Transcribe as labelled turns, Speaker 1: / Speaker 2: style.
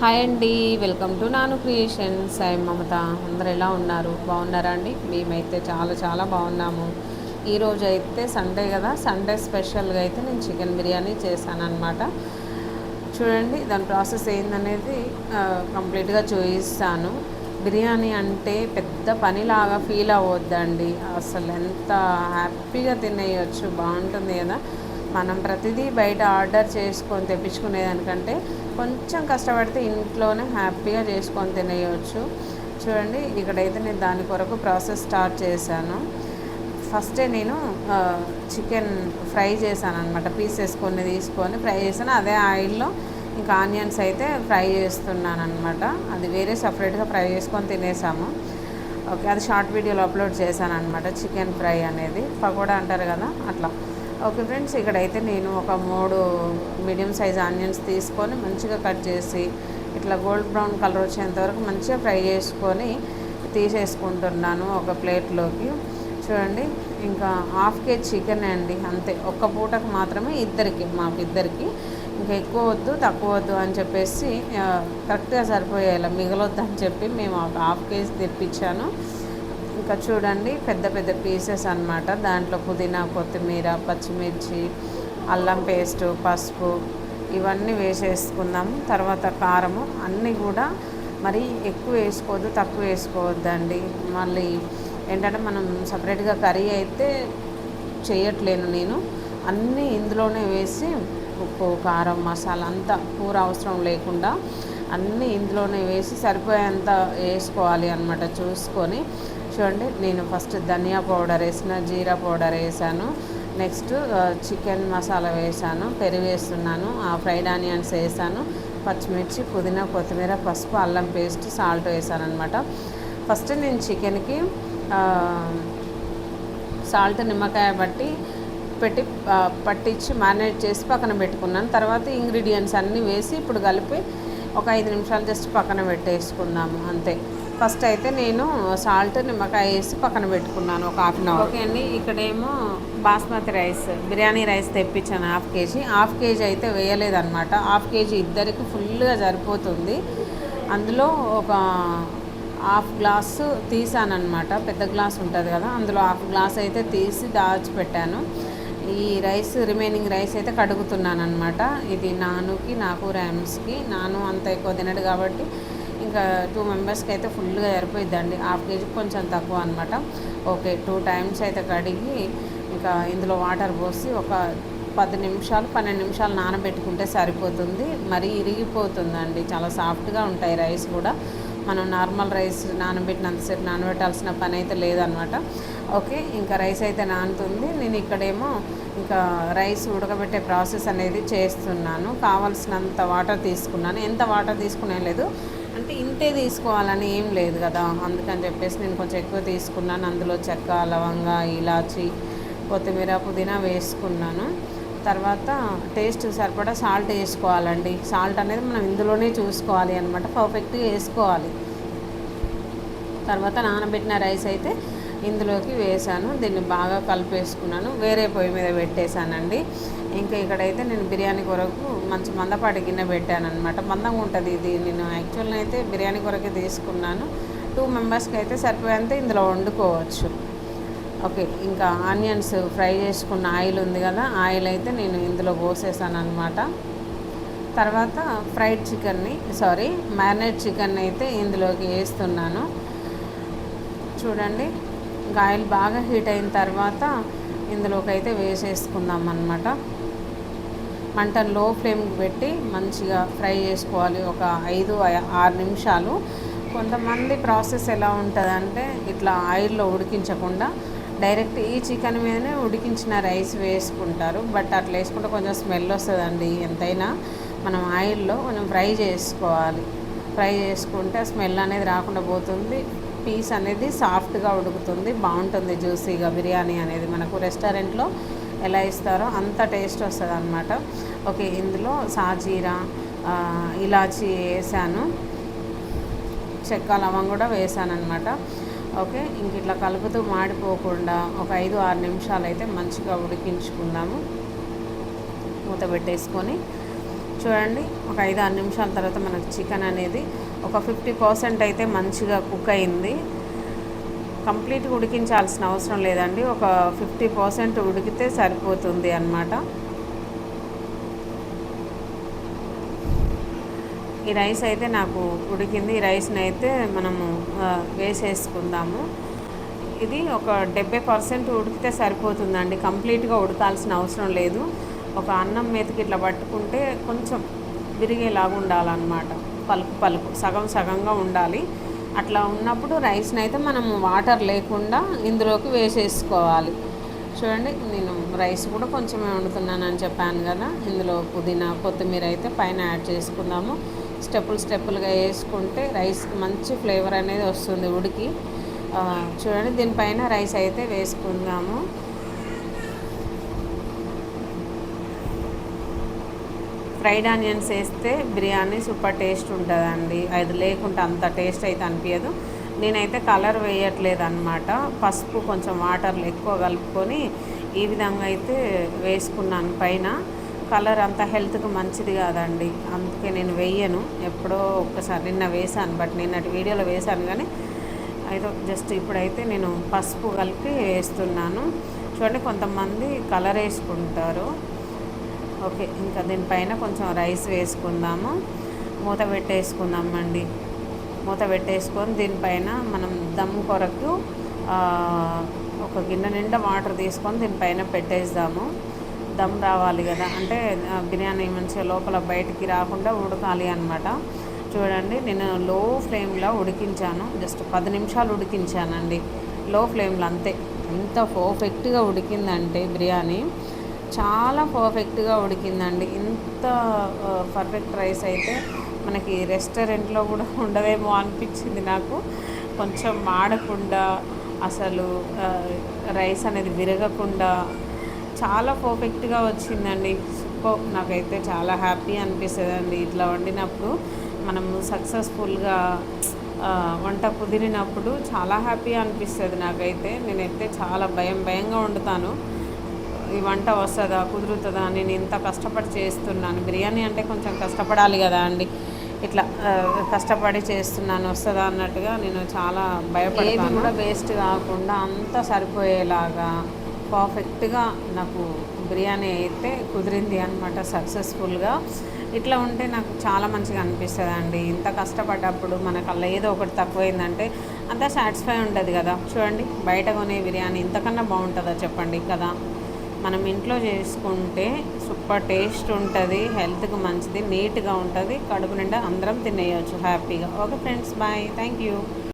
Speaker 1: Hi అండి welcome to Nanu creations. I Mamata. అందరు ఎలా ఉన్నారు? బాగున్నారా అండి? మేమైతే చాలా చాలా బాగున్నాము. ఈరోజు అయితే సండే కదా సండే స్పెషల్గా అయితే నేను చికెన్ బిర్యానీ చేశాను చూడండి దాని ప్రాసెస్ ఏందనేది కంప్లీట్గా చూపిస్తాను. బిర్యానీ అంటే పెద్ద పనిలాగా ఫీల్ అవ్వద్దండి. అసలు ఎంత హ్యాపీగా తినేయచ్చు బాగుంటుంది కదా. మనం ప్రతిదీ బయట ఆర్డర్ చేసుకొని తెప్పించుకునేదానికంటే కొంచెం కష్టపడితే ఇంట్లోనే హ్యాపీగా చేసుకొని తినేయవచ్చు చూడండి ఇక్కడైతే నేను దాని కొరకు ప్రాసెస్ స్టార్ట్ చేశాను. ఫస్టే నేను చికెన్ ఫ్రై చేశాను అనమాట పీసెస్ కొన్ని తీసుకొని ఫ్రై చేశాను. అదే ఆయిల్లో ఇంకా ఆనియన్స్ అయితే ఫ్రై చేస్తున్నాను అనమాట అది వేరే సపరేట్గా ఫ్రై చేసుకొని తినేసాము. ఓకే అది షార్ట్ వీడియోలో అప్లోడ్ చేశాను అనమాట చికెన్ ఫ్రై అనేది. పకోడా అంటారు కదా అట్లా. ఓకే ఫ్రెండ్స్ ఇక్కడైతే నేను ఒక మూడు మీడియం సైజ్ ఆనియన్స్ తీసుకొని మంచిగా కట్ చేసి ఇట్లా గోల్డ్ బ్రౌన్ కలర్ వచ్చేంత వరకు మంచిగా ఫ్రై చేసుకొని తీసేసుకుంటున్నాను ఒక ప్లేట్లోకి. చూడండి ఇంకా హాఫ్ కేజీ చికెన్ అండి అంతే. ఒక్క పూటకు మాత్రమే ఇద్దరికి మాకు ఇద్దరికి. ఇంకా ఎక్కువ వద్దు తక్కువ వద్దు అని చెప్పేసి కరెక్ట్గా సరిపోయేలా మిగలొద్దు అని చెప్పి మేము ఒక హాఫ్ కేజీ తెప్పించాను. ఇంకా చూడండి పెద్ద పెద్ద పీసెస్ అనమాట దాంట్లో పుదీనా కొత్తిమీర పచ్చిమిర్చి అల్లం పేస్ట్ పసుపు ఇవన్నీ వేసేసుకుందాము తర్వాత కారము అన్నీ కూడా మరి ఎక్కువ వేసుకోవద్దు తక్కువ వేసుకోవద్దండి. మళ్ళీ ఏంటంటే మనం సపరేట్గా కర్రీ అయితే చేయట్లేను నేను. అన్నీ ఇందులోనే వేసి ఉప్పు కారం మసాలా అంతా కూర అవసరం లేకుండా అన్నీ ఇందులోనే వేసి సరిపోయేంత వేసుకోవాలి అనమాట చూసుకొని. చూడండి నేను ఫస్ట్ ధనియా పౌడర్ వేసిన జీరా పౌడర్ వేసాను. నెక్స్ట్ చికెన్ మసాలా వేసాను పెరుగు వేస్తున్నాను ఆ ఫ్రైడ్ ఆనియన్స్ వేసాను పచ్చిమిర్చి పుదీనా కొత్తిమీర పసుపు అల్లం పేస్ట్ సాల్ట్ వేసాను అనమాట ఫస్ట్ నేను చికెన్కి సాల్ట్ నిమ్మకాయ బట్టి పెట్టి పట్టించి మ్యారినేట్ చేసి పక్కన పెట్టుకున్నాను. తర్వాత ఇంగ్రీడియంట్స్ అన్నీ వేసి ఇప్పుడు కలిపి ఒక ఐదు నిమిషాలు జస్ట్ పక్కన పెట్టేసుకుందాము అంతే. ఫస్ట్ అయితే నేను సాల్ట్ నిమ్మకాయ వేసి పక్కన పెట్టుకున్నాను ఒక హాఫ్ అన్ అవర్. ఓకే అండి ఇక్కడేమో బాస్మతి రైస్ బిర్యానీ రైస్ తెప్పించాను హాఫ్ కేజీ. హాఫ్ కేజీ అయితే వేయలేదన్నమాట. హాఫ్ కేజీ ఇద్దరికి ఫుల్గా సరిపోతుంది. అందులో ఒక హాఫ్ గ్లాసు తీసానమాట పెద్ద గ్లాస్ ఉంటుంది కదా అందులో హాఫ్ గ్లాస్ అయితే తీసి దాచిపెట్టాను ఈ రైస్ రిమైనింగ్ రైస్ అయితే కడుగుతున్నాను అనమాట ఇది నానుకి నాకు ర్యామ్స్కి. నాను అంత ఎక్కువ తినడు కాబట్టి ఇంకా టూ మెంబర్స్కి అయితే ఫుల్గా సరిపోయిద్దండి. హాఫ్ కేజీ కొంచెం తక్కువ అనమాట ఓకే టూ టైమ్స్ అయితే కడిగి ఇంకా ఇందులో వాటర్ పోసి ఒక పది నిమిషాలు పన్నెండు నిమిషాలు నానబెట్టుకుంటే సరిపోతుంది. మరీ ఇరిగిపోతుందండి. చాలా సాఫ్ట్గా ఉంటాయి రైస్ కూడా. మనం నార్మల్ రైస్ నానబెట్టినంతసేపు నానబెట్టాల్సిన పని అయితే లేదనమాట ఓకే ఇంకా రైస్ అయితే నానుతుంది. నేను ఇక్కడేమో ఇంకా రైస్ ఉడకబెట్టే ప్రాసెస్ అనేది చేస్తున్నాను. కావాల్సినంత వాటర్ తీసుకున్నాను. ఎంత వాటర్ తీసుకునే లేదు. అంటే ఇంతే తీసుకోవాలని ఏం లేదు కదా. అందుకని చెప్పేసి నేను కొంచెం ఎక్కువ తీసుకున్నాను. అందులో చెక్క లవంగ ఇలాచి కొత్తిమీర పుదీనా వేసుకున్నాను. తర్వాత టేస్ట్ సరిపడా సాల్ట్ వేసుకోవాలండి. సాల్ట్ అనేది మనం ఇందులోనే చూసుకోవాలి అనమాట పర్ఫెక్ట్గా వేసుకోవాలి. తర్వాత నానబెట్టిన రైస్ అయితే ఇందులోకి వేసాను దీన్ని బాగా కలిపేసుకున్నాను. వేరే పొయ్యి మీద పెట్టేశానండి. ఇంకా ఇక్కడైతే నేను బిర్యానీ కొరకు మంచి మందపాటి గిన్నె పెట్టాను అనమాట మందంగా ఉంటుంది ఇది. నేను యాక్చువల్గా అయితే బిర్యానీ కొరకే తీసుకున్నాను. టూ మెంబర్స్కి అయితే సరిపోయేంత ఇందులో వండుకోవచ్చు. ఓకే ఇంకా ఆనియన్స్ ఫ్రై చేసుకున్న ఆయిల్ ఉంది కదా ఆయిల్ అయితే నేను ఇందులో పోసేసాను అనమాట తర్వాత ఫ్రైడ్ చికెన్ని సారీ మ్యారినేట్ చికెన్ అయితే ఇందులోకి వేస్తున్నాను. చూడండి. ఇంకా ఆయిల్ బాగా హీట్ అయిన తర్వాత ఇందులోకి అయితే వేసేసుకుందాం అనమాట మంటను లో ఫ్లేమ్కి పెట్టి మంచిగా ఫ్రై చేసుకోవాలి. ఒక ఐదు ఆరు నిమిషాలు. కొంతమంది ప్రాసెస్ ఎలా ఉంటుందంటే ఇట్లా ఆయిల్లో ఉడికించకుండా డైరెక్ట్ ఈ చికెన్ మీదనే ఉడికించిన రైస్ వేసుకుంటారు. బట్ అట్లా వేసుకుంటే కొంచెం స్మెల్ వస్తుందండి. ఎంతైనా మనం ఆయిల్లో కొంచెం ఫ్రై చేసుకోవాలి. ఫ్రై చేసుకుంటే స్మెల్ అనేది రాకుండా పోతుంది. పీస్ అనేది సాఫ్ట్గా ఉడుకుతుంది బాగుంటుంది జ్యూసీగా. బిర్యానీ అనేది మనకు రెస్టారెంట్లో ఎలా ఇస్తారో అంత టేస్ట్ వస్తుంది అనమాట ఓకే ఇందులో సాజీరా ఇలాచి వేసాను. చెక్క లవం కూడా వేసాను అనమాట ఓకే ఇంక ఇట్లా కలుపుతూ మాడిపోకుండా ఒక ఐదు ఆరు నిమిషాలు అయితే మంచిగా ఉడికించుకున్నాము మూత పెట్టేసుకొని చూడండి ఒక ఐదు ఆరు నిమిషాల తర్వాత మనకు చికెన్ అనేది ఒక ఫిఫ్టీ పర్సెంట్ అయితే మంచిగా కుక్ అయింది. కంప్లీట్గా ఉడికించాల్సిన అవసరం లేదండి. ఒక ఫిఫ్టీ పర్సెంట్ ఉడికితే సరిపోతుంది అన్నమాట. ఈ రైస్ అయితే నాకు ఉడికింది. ఈ రైస్ని అయితే మనము వేసేసుకుందాము. ఇది ఒక డెబ్బై పర్సెంట్ ఉడికితే సరిపోతుందండి. కంప్లీట్గా ఉడకాల్సిన అవసరం లేదు. ఒక అన్నం మీదకి ఇట్లా పట్టుకుంటే కొంచెం విరిగేలాగా ఉండాలన్నమాట. పలుకు పలుకు సగం సగంగా ఉండాలి. అట్లా ఉన్నప్పుడు రైస్ని అయితే మనం వాటర్ లేకుండా ఇందులోకి వేసేసుకోవాలి. చూడండి నేను రైస్ కూడా కొంచెమే వండుతున్నానని చెప్పాను కదా ఇందులో పుదీనా కొత్తిమీర అయితే పైన యాడ్ చేసుకుందాము స్టెప్పులు స్టెప్పులుగా వేసుకుంటే రైస్కి మంచి ఫ్లేవర్ అనేది వస్తుంది ఉడికి. చూడండి దీనిపైన రైస్ అయితే వేసుకుందాము. ఫ్రైడ్ ఆనియన్స్ వేస్తే బిర్యానీ సూపర్ టేస్ట్ ఉంటుందండి. అది లేకుంటే అంత టేస్ట్ అయితే అనిపించదు నేనైతే కలర్ వేయట్లేదు అనమాట పసుపు కొంచెం వాటర్లు ఎక్కువ కలుపుకొని ఈ విధంగా అయితే వేసుకున్నాను పైన. కలర్ అంత హెల్త్కి మంచిది కాదండి. అందుకే నేను వేయను. ఎప్పుడో ఒక్కసారి నిన్న వేశాను బట్ నిన్నటి వీడియోలో వేశాను కానీ అయితే జస్ట్ ఇప్పుడైతే నేను పసుపు కలిపి వేస్తున్నాను. చూడండి కొంతమంది కలర్ వేసుకుంటారు. ఓకే ఇంకా దీనిపైన కొంచెం రైస్ వేసుకుందాము. మూత పెట్టేసుకుందామండి. మూత పెట్టేసుకొని దీనిపైన మనం దమ్ కొరకు ఒక గిన్నె నిండా వాటర్ తీసుకొని దీనిపైన పెట్టేద్దాము. దమ్ రావాలి కదా అంటే బిర్యానీ మంచిగా లోపల బయటికి రాకుండా ఉడకాలి అనమాట చూడండి నేను లో ఫ్లేమ్లో ఉడికించాను. జస్ట్ పది నిమిషాలు ఉడికించానండి. లో ఫ్లేమ్లో అంతే. ఎంత పర్ఫెక్ట్గా ఉడికిందంటే బిర్యానీ. చాలా పర్ఫెక్ట్గా ఉడికిందండి. ఇంత పర్ఫెక్ట్ రైస్ అయితే మనకి రెస్టారెంట్లో కూడా ఉండదేమో అనిపించింది నాకు. కొంచెం మాడకుండా అసలు రైస్ అనేది విరగకుండా చాలా పర్ఫెక్ట్గా వచ్చిందండి. సూపర్. నాకైతే చాలా హ్యాపీ అనిపిస్తుంది అండి ఇట్లా వండినప్పుడు. మనము సక్సెస్ఫుల్గా వంట కుదిరినప్పుడు చాలా హ్యాపీ అనిపిస్తుంది నాకైతే. నేనైతే చాలా భయం భయంగా వండుతాను. ఈ వంట వస్తుందా కుదురుతుందా నేను ఇంత కష్టపడి చేస్తున్నాను. బిర్యానీ అంటే కొంచెం కష్టపడాలి కదా అండి. ఇట్లా కష్టపడి చేస్తున్నాను వస్తుందా అన్నట్టుగా నేను చాలా భయపడేది కూడా వేస్ట్ కాకుండా అంతా సరిపోయేలాగా పర్ఫెక్ట్గా నాకు బిర్యానీ అయితే కుదిరింది అనమాట సక్సెస్ఫుల్గా. ఇట్లా ఉంటే నాకు చాలా మంచిగా అనిపిస్తుంది అండి ఇంత కష్టపడ్డప్పుడు మనకు అలా ఏదో ఒకటి తక్కువైందంటే అంత సాటిస్ఫై ఉండదు కదా. చూడండి బయట కొనే బిర్యానీ ఇంతకన్నా బాగుంటుందా చెప్పండి కదా. మనం ఇంట్లో చేసుకుంటే సూపర్ టేస్ట్ ఉంటుంది హెల్త్కి మంచిది నీట్గా ఉంటుంది కడుపు నిండా అందరం తినేయచ్చు హ్యాపీగా. Okay friends bye. Thank you.